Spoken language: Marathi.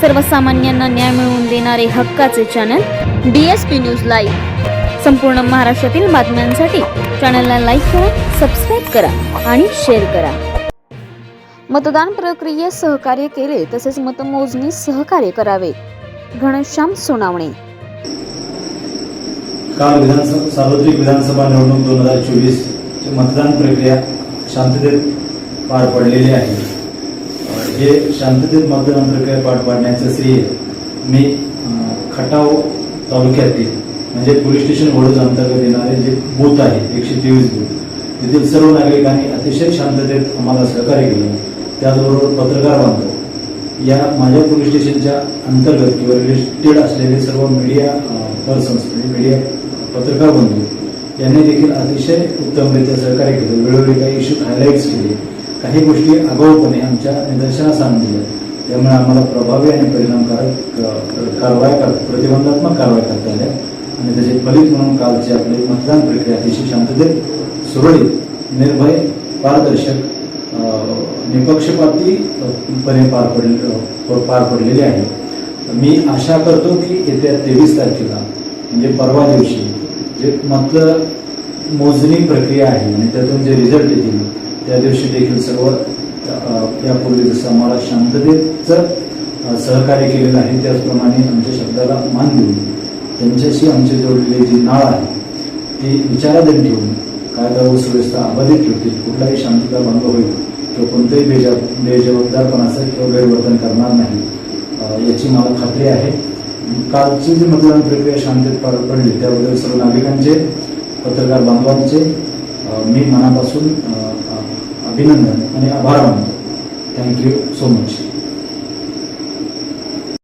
सर्वसामान्यांना न्याय मिळवून देणारे हक्काचे channel D S P news live संपूर्ण महाराष्ट्रातील बातम्यांसाठी चॅनलला लाईक करा सबस्क्राईब करा आणि शेअर करा. मतदान प्रक्रियेत सहकार्य केले तसेच मतमोजणी सहकार्य करावे. घनश्याम सोनावणे. काल विधानसभा सार्वत्रिक विधानसभा निवडणूक दोन हजार चोवीस मतदान प्रक्रिया शांततेत पार पडलेली आहे. हे शांततेत मतदान प्रक्रिया पार पाडण्याचं श्रेय मी खटाव तालुक्यातील म्हणजे पोलीस स्टेशन वडोज अंतर्गत येणारे जे बूथ आहे एकशे तेवीस बूथ तेथील सर्व नागरिकांनी अतिशय शांततेत आम्हाला सहकार्य केलं. त्याचबरोबर पत्रकार बांधव या माझ्या पोलीस स्टेशनच्या अंतर्गत किंवा रिलेटेड असलेले सर्व मीडिया पर्सन्स म्हणजे मीडिया पत्रकार बंधू यांनी देखील अतिशय उत्तमरित्या सहकार्य केलं. वेळोवेळी काही इश्यू हायलाईट्स केले. काही गोष्टी आगाऊपणे आमच्या निदर्शनास आणून दिल्या त्यामुळे आम्हाला प्रभावी आणि परिणामकारक कारवाई कारवाया कर प्रतिबंधात्मक कारवाया करता आल्या आणि त्याचे फलित म्हणून कालची आपली मतदान प्रक्रिया अतिशय शांततेत सुरळीत निर्भय पारदर्शक निपक्षपातीपणे पार पडले पार पडलेली आहे. मी आशा करतो की येत्या तेवीस तारखेला म्हणजे परवा दिवशी जे मत मोजणी प्रक्रिया आहे आणि त्यातून जे रिझल्ट येतील त्या दिवशी देखील सर्व यापूर्वी जसं आम्हाला शांततेचं सहकार्य केलेलं आहे त्याचप्रमाणे आमच्या शब्दाला मान देऊन त्यांच्याशी आमचे जोडलेली जी नाळ आहे ती विचाराधीन ठेवून कायदा व सुव्यवस्था अबाधित ठेवतील कुठलाही शांतता भंग होईल किंवा कोणतंही बेजा बेजबाबदारपणाचं किंवा गैरवर्तन करणार नाही याची मला खात्री आहे. कालची जी मतदान प्रक्रिया शांततेत पार पडली त्याबद्दल सर्व नागरिकांचे पत्रकार बांधवांचे मी मनापासून અભિનંદન અને આભાર માનતો થેન્ક યુ સો મચ